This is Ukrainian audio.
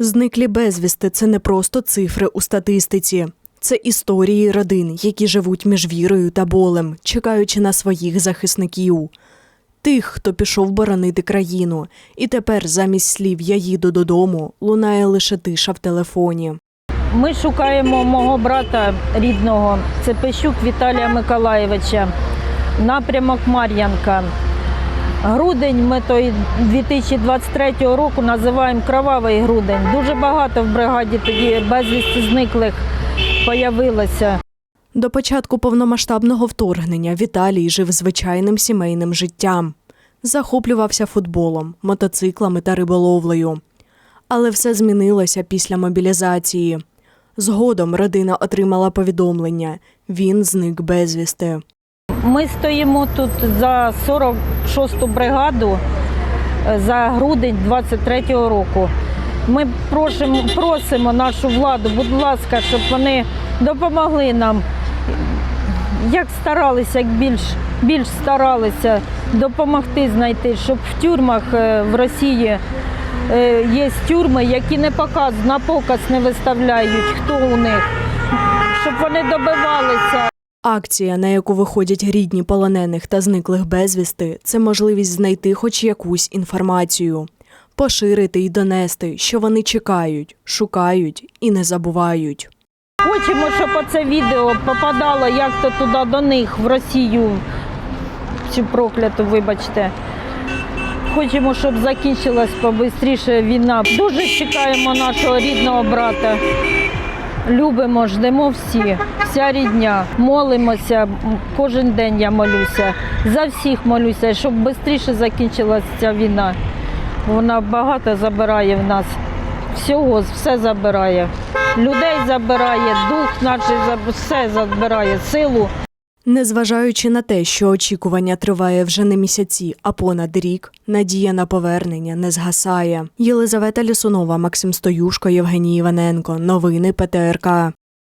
Зниклі безвісти це не просто цифри у статистиці. Це історії родин, які живуть між вірою та болем, чекаючи на своїх захисників. Тих, хто пішов боронити країну, і тепер замість слів Я їду додому лунає лише тиша в телефоні. Ми шукаємо мого брата рідного, це Пещук Віталія Миколаєвича, напрямок Мар'янка. Грудень ми той 2023 року називаємо кровавий грудень. Дуже багато в бригаді тоді безвісті зниклих появилося. До початку повномасштабного вторгнення Віталій жив звичайним сімейним життям. Захоплювався футболом, мотоциклами та риболовлею. Але все змінилося після мобілізації. Згодом родина отримала повідомлення він зник безвісти. Ми стоїмо тут за 46-ту бригаду е, за грудень 23-го року. Ми просимо, просимо нашу владу, будь ласка, щоб вони допомогли нам. Як старалися, як більш, більш старалися допомогти знайти, щоб в тюрмах е, в Росії е, є тюрми, які не показують, на показ не виставляють, хто у них, щоб вони добивалися. Акція, на яку виходять рідні полонених та зниклих безвісти, це можливість знайти хоч якусь інформацію, поширити і донести, що вони чекають, шукають і не забувають. Хочемо, щоб оце відео попадало як то туди до них, в Росію, цю прокляту, вибачте. Хочемо, щоб закінчилась побистріше війна. Дуже чекаємо нашого рідного брата. Любимо, ждемо всі, вся рідня. Молимося. Кожен день я молюся. За всіх молюся, щоб швидше закінчилася ця війна. Вона багато забирає в нас. Всього, все забирає. Людей забирає, дух наш все забирає, силу. Незважаючи на те, що очікування триває вже не місяці, а понад рік, надія на повернення не згасає. Єлизавета Лісунова, Максим Стоюшко, Євгеній Іваненко. Новини ПТРК.